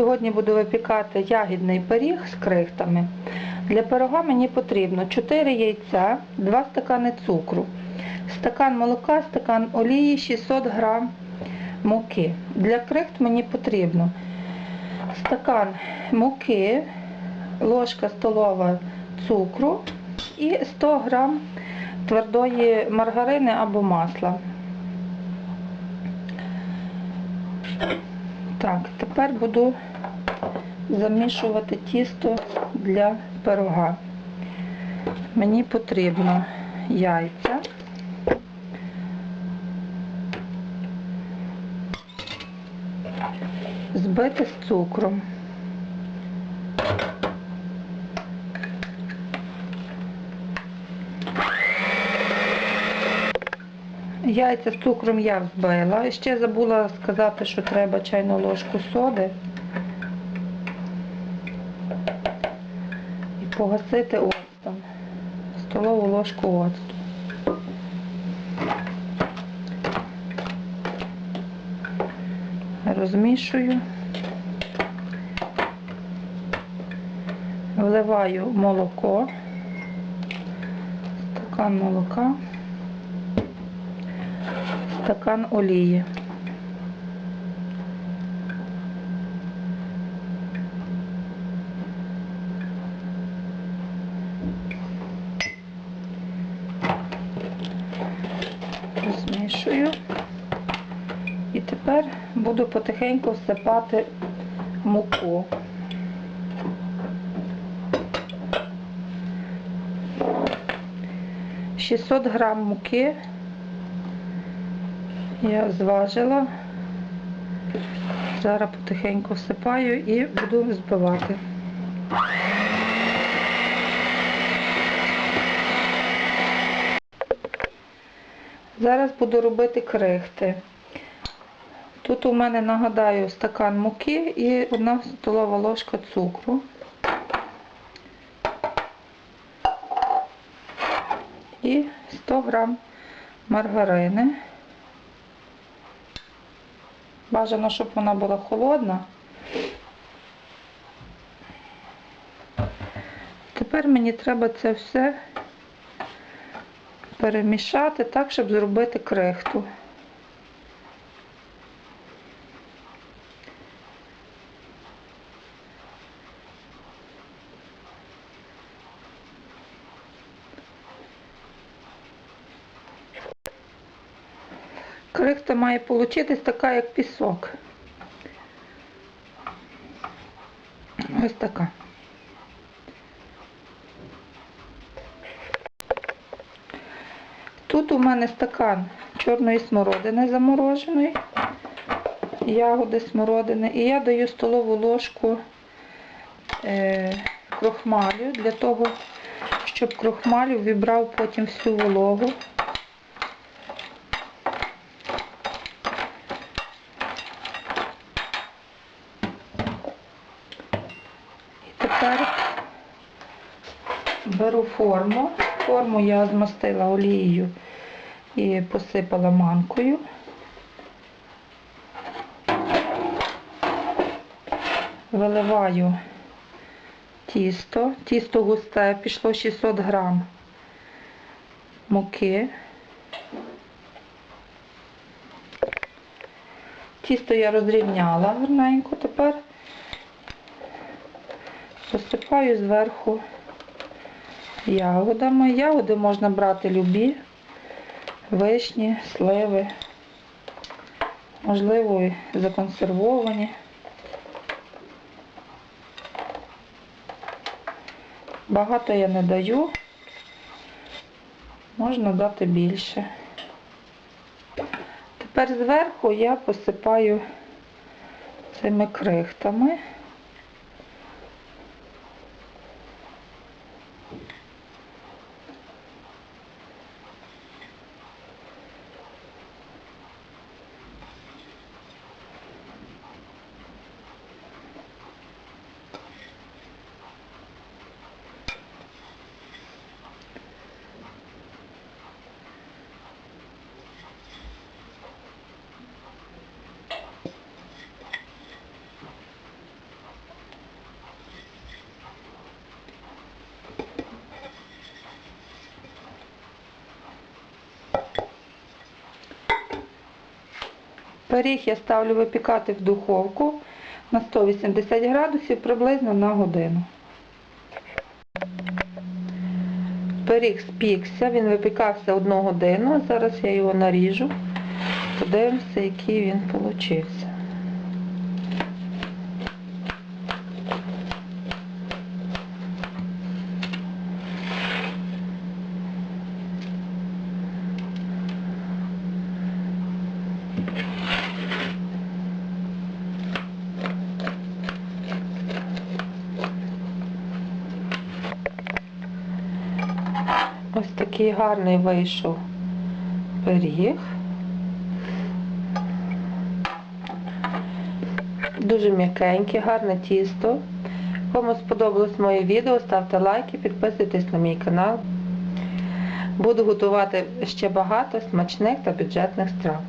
Сьогодні буду випікати ягідний пиріг з крихтами. Для пирога мені потрібно 4 яйця, 2 стакани цукру, стакан молока, стакан олії, 600 г муки. Для крихт мені потрібно стакан муки, ложка столова цукру і 100 г твердої маргарини або масла. Так, тепер буду замішувати тісто для пирога. Мені потрібно яйця. Збити з цукром. Яйця з цукром я взбила. Ще забула сказати, що треба чайну ложку соди. І погасити оцтом. Столову ложку оцту. Розмішую. Вливаю молоко. Стакан молока стакан олії. Змішую. І тепер буду потихеньку всипати муку. Шістсот грам муки я зважила. Зараз потихеньку всипаю і буду збивати. Зараз буду робити крихти. Тут у мене, нагадаю, стакан муки і одна столова ложка цукру. І 100 грам маргарини. Бажано, щоб вона була холодна. Тепер мені треба це все перемішати так, щоб зробити крихту. Крихта має получитись така, як пісок. Ось така. Тут у мене стакан чорної смородини замороженої, ягоди смородини. І я даю столову ложку е, крохмалю для того, щоб крохмалю вібрав потім всю вологу. Тепер беру форму. Форму я змастила олією і посипала манкою. Виливаю тісто. Тісто густе, пішло 600 грам муки. Тісто я розрівняла гарненько тепер. Посипаю зверху ягодами. Ягоди можна брати любі, вишні, сливи, можливо, і законсервовані. Багато я не даю, можна дати більше. Тепер зверху я посипаю цими крихтами. Пиріг я ставлю випікати в духовку на 180 градусів приблизно на годину. Пиріг спікся, він випікався одну годину. Зараз я його наріжу. Подивимося, який він получився. Ось такий гарний вийшов пиріг. Дуже м'якенький, гарне тісто. Кому сподобалось моє відео, ставте лайки, підписуйтесь на мій канал. Буду готувати ще багато смачних та бюджетних страв.